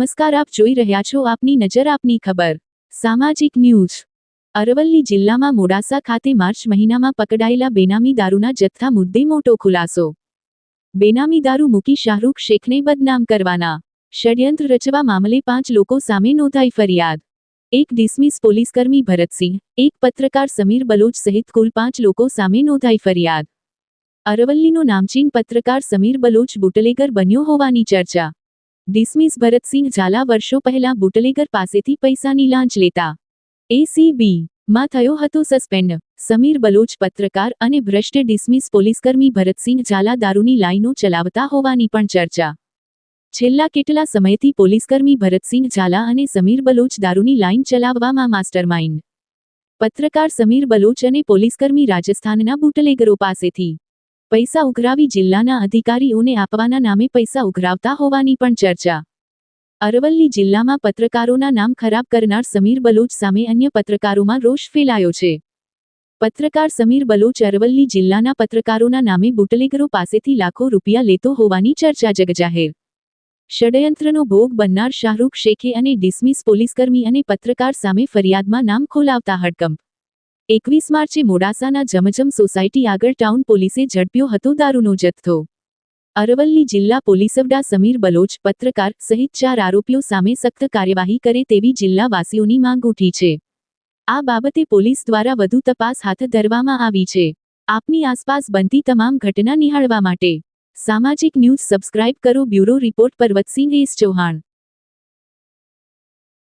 નમસ્કાર, આપ જોઈ રહ્યા છો આપની નજર, આપની ખબર. સામાજિક ન્યૂઝ. અરવલ્લી જિલ્લામાં મોડાસા ખાતે માર્ચ મહિનામાં પકડાયેલા બેનામી દારૂના જથ્થા મુદ્દે મોટો ખુલાસો. બેનામી દારૂ મૂકી શાહરૂખ શેખને બદનામ કરવાના. ષડયંત્ર રચવા મામલે પાંચ લોકો સામે નોંધાઈ ફરિયાદ. એક ડિસમિસ પોલીસકર્મી ભરતસિંહ, એક પત્રકાર સમીર બલોચ સહિત કુલ પાંચ લોકો સામે નોંધાઈ ફરિયાદ. અરવલ્લીનો નામચીન પત્રકાર સમીર બલોચ બુટલેગર બન્યો હોવાની ચર્ચા. ડિસમિસ ભરતસિંહ ઝાલા વર્ષો પહેલા બુટલેગર પાસેથી પૈસાની લાંચ લેતા. એસીબી માં થયો હતો સસ્પેન્ડ. સમીર બલોચ પત્રકાર અને ભ્રષ્ટ ડિસમિસ પોલીસકર્મી ભરતસિંહ ઝાલા દારૂની લાઈનો ચલાવતા હોવાની પણ ચર્ચા. છેલ્લા કેટલા સમયથી પોલીસકર્મી ભરતસિંહ ઝાલા અને સમીર બલોચ દારૂની લાઈન ચલાવવામાં માસ્ટરમાઇન્ડ. પત્રકાર સમીર બલોચ અને પોલીસકર્મી રાજસ્થાનના બુટલેગરો પાસેથી. પૈસા ઉઘરાવી જિલ્લાના અધિકારીઓને આપવાના નામે પૈસા ઉઘરાવતા હોવાની પણ ચર્ચા. અરવલ્લી જિલ્લામાં પત્રકારોના નામ ખરાબ કરનાર સમીર બલોચ સામે અન્ય પત્રકારોમાં રોષ ફેલાયો છે. પત્રકાર સમીર બલોચ અરવલ્લી જિલ્લાના પત્રકારોના નામે બુટલેગરો પાસેથી લાખો રૂપિયા લેતો હોવાની ચર્ચા જગજાહેર. ષડયંત્રનો ભોગ બનનાર શાહરૂખ શેખે અને ડિસમિસ પોલીસકર્મી અને પત્રકાર સામે ફરિયાદમાં નામ ખોલાવતા હડકંપ. એકવીસ માર્ચે મોડાસાના જમજમ સોસાયટી આગળ ટાઉન પોલીસે ઝડપ્યો હતો દારૂનો જથ્થો. અરવલ્લી જિલ્લા પોલીસવડા સમીર બલોચ, પત્રકાર સહિત ચાર આરોપીઓ સામે સખ્ત કાર્યવાહી કરે તેવી જિલ્લાવાસીઓની માંગ ઉઠી છે. આ બાબતે પોલીસ દ્વારા વધુ તપાસ હાથ ધરવામાં આવી છે. આપની આસપાસ બનતી તમામ ઘટના નિહાળવા માટે. સામાજિક ન્યૂઝ સબસ્ક્રાઇબ કરો bureau report Parvatsinh S Chauhan.